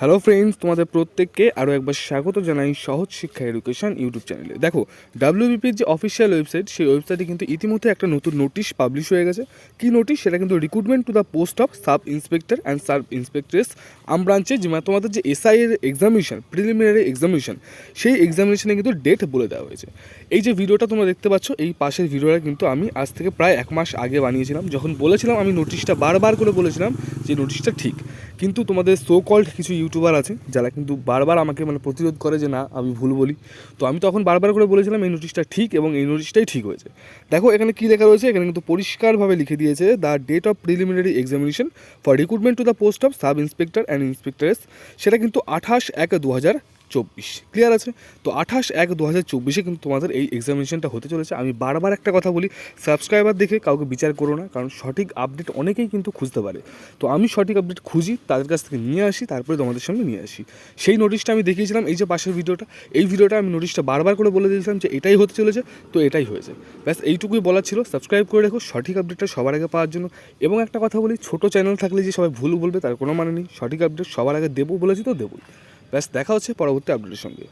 Hello friends তোমাদের প্রত্যেককে আরও একবার স্বাগত জানাই সহজ শিক্ষা এডুকেশন ইউটিউব চ্যানেলে দেখো ডাব্লিউবিপির যে অফিসিয়াল ওয়েবসাইট সেই ওয়েবসাইটে কিন্তু ইতিমধ্যে একটা নতুন নোটিশ পাবলিশ হয়ে গেছে। কী নোটিশ সেটা কিন্তু recruitment to the post of sub inspector and sub inspectress arm ব্রাঞ্চে যে তোমাদের যে এসআই এর এক্সামিনেশন প্রিলিমিনারি এক্সামিনেশন সেই এক্সামিনেশনে কিন্তু ডেট বলে দেওয়া হয়েছে। এই যে ভিডিওটা তোমরা দেখতে পাচ্ছ, এই পাশের ভিডিওটা কিন্তু আমি আজ থেকে প্রায় এক মাস আগে বানিয়েছিলাম। যখন বলেছিলাম, আমি নোটিশটা বারবার করে বলেছিলাম যে নোটিশটা ঠিক। কিন্তু তোমাদের সো কল্ড কিছু ইউটিউবার আছে, যারা কিন্তু বারবার আমাকে মানে প্রতিরোধ করে যে না, আমি ভুল বলি। তো আমি তখন বারবার করে বলেছিলাম এই নোটিশটা ঠিক এবং এই নোটিশটাই ঠিক হয়েছে। দেখো, এখানে কী লেখা রয়েছে? এখানে কিন্তু পরিষ্কারভাবে লিখে দিয়েছে the date of preliminary examination for recruitment to the post of sub inspector and inspectress সেটা কিন্তু আঠাশ এক দু হাজার চব্বিশ। ক্লিয়ার আছে? তো আঠাশ এক দু হাজার চব্বিশে কিন্তু তোমাদের এই এক্সামিনেশনটা হতে চলেছে। আমি বারবার একটা কথা বলি সাবস্ক্রাইবার দেখে কাউকে বিচার করো না, কারণ সঠিক আপডেট অনেকেই কিন্তু খুঁজতে পারে। তো আমি সঠিক আপডেট খুঁজি, তাদের কাছ থেকে নিয়ে আসি, তারপরে তোমাদের সামনে নিয়ে আসি। সেই নোটিশটা আমি দেখিয়েছিলাম, এই যে পাশের ভিডিওটা, এই ভিডিওটা আমি নোটিশটা বারবার করে বলে দিয়েছিলাম যে এটাই হতে চলেছে, তো এটাই হয়েছে। ব্যাস, এইটুকুই বলার ছিল। সাবস্ক্রাইব করে রেখো, সঠিক আপডেটটা সবার আগে পাওয়ার জন্য। এবং একটা কথা বলি, ছোটো চ্যানেল থাকলে যে সবাই ভুল বলবে, তার কোনো মানে নেই। সঠিক আপডেট সবার আগে দেবো বলেছি তো দেবোই। ব্যাস দেখা হচ্ছে পরবর্তী আপডেটের সঙ্গে।